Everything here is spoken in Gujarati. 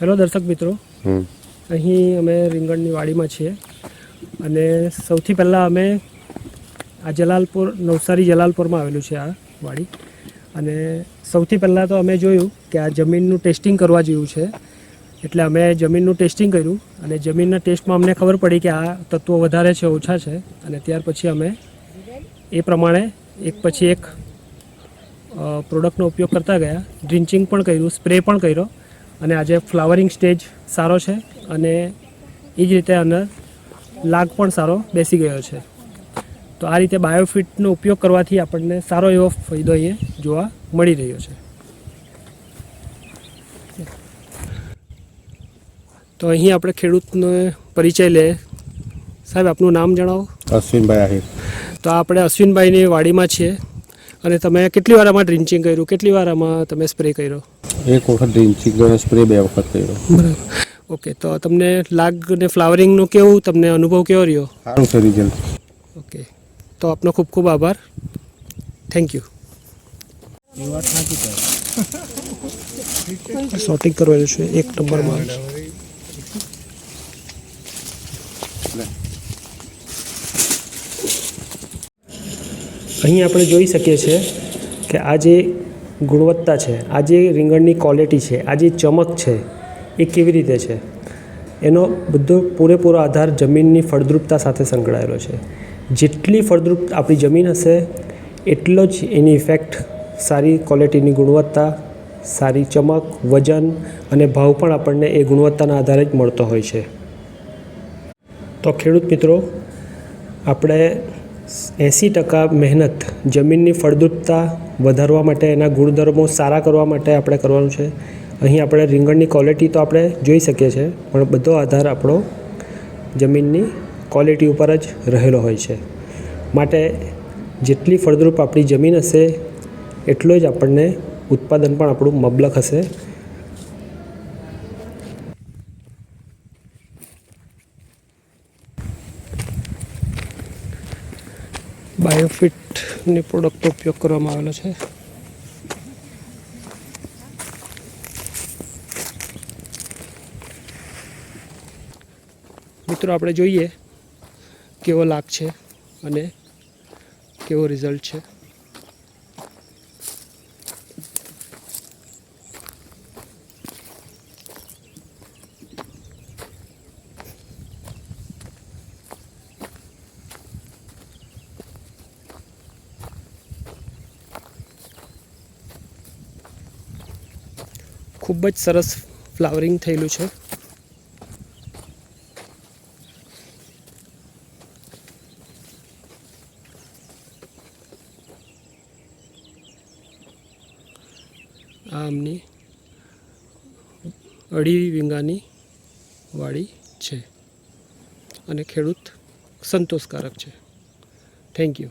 હેલો દર્શક મિત્રો. અહીં અમે રીંગણની વાડીમાં છીએ. અને સૌથી પહેલાં અમે આ જલાલપુર નવસારી જલાલપુરમાં આવેલું છે આ વાડી. અને સૌથી પહેલાં તો અમે જોયું કે આ જમીનનું ટેસ્ટિંગ કરવા જેવું છે. એટલે અમે જમીનનું ટેસ્ટિંગ કર્યું અને જમીનના ટેસ્ટમાં અમને ખબર પડી કે આ તત્વો વધારે છે ઓછા છે. અને ત્યાર પછી અમે એ પ્રમાણે એક પછી એક પ્રોડક્ટનો ઉપયોગ કરતા ગયા. ડ્રિન્ચિંગ પણ કર્યું સ્પ્રે પણ કર્યો. અને આજે ફ્લાવરિંગ સ્ટેજ સારો છે અને એ જ રીતે અંદર લાગ પણ સારો બેસી ગયો છે. તો આ રીતે બાયોફિટનો ઉપયોગ કરવાથી આપણને સારો એવો ફાયદો અહીંયા જોવા મળી રહ્યો છે. તો અહીં આપણે ખેડૂતનો પરિચય લે. સાહેબ આપનું નામ જણાવો. અશ્વિનભાઈ આહિર. તો આપણે અશ્વિનભાઈની વાડીમાં છીએ. અને તમે કેટલી વાર આમાં ડ્રિન્ચિંગ કર્યું? કેટલી વાર આમાં તમે સ્પ્રે કર્યો? એક વખત ડ્રિન્ચિંગ સ્પ્રે બે વખત કર્યો. બરાબર. ઓકે તો તમને લાગ ને ફ્લાવરિંગનું કેવું તમને અનુભવ કેવો રહ્યો? સારું છે રિઝલ્ટ ઓકે તો આપનો ખૂબ ખૂબ આભાર. થેન્ક યુ શોર્ટિંગ કરવાનું છે એક નંબરમાં અહીં આપણે જોઈ શકીએ છીએ કે આ જે ગુણવત્તા છે, આ જે રીંગણની ક્વોલિટી છે, આ જે ચમક છે, એ કેવી રીતે છે? એનો બધો પૂરેપૂરો આધાર જમીનની ફળદ્રુપતા સાથે સંકળાયેલો છે. જેટલી ફળદ્રુપ આપણી જમીન હશે, એટલો જ એની ઇફેક્ટ સારી ક્વોલિટીની ગુણવત્તા, સારી ચમક, વજન અને ભાવ પણ આપણને એ ગુણવત્તાના આધારે જ મળતો હોય છે. તો ખેડૂત મિત્રો, આપણે એંસી ટકા મહેનત જમીનની ફળદ્રુપતા વધારવા માટે એના ગુણધર્મો સારા કરવા માટે આપણે કરવાનું છે. અહીં આપણે રીંગણની ક્વોલિટી તો આપણે જોઈ શકીએ છીએ, પણ બધો આધાર આપણો જમીનની ક્વોલિટી ઉપર જ રહેલો હોય છે. માટે જેટલી ફળદ્રુપ આપણી જમીન હશે, એટલો જ આપણને ઉત્પાદન પણ આપણું મબલક હશે. બાયોફિટની પ્રોડક્ટનો ઉપયોગ કરવામાં આવેલો છે. મિત્રો, આપણે જોઈએ કેવો લાગ છે અને કેવો રિઝલ્ટ છે. ખૂબ જ સરસ ફ્લાવરિંગ થયેલું છે. આ અમની અઢી વીંગાની વાડી છે. અને ખેડૂત સંતોષકારક છે. Thank you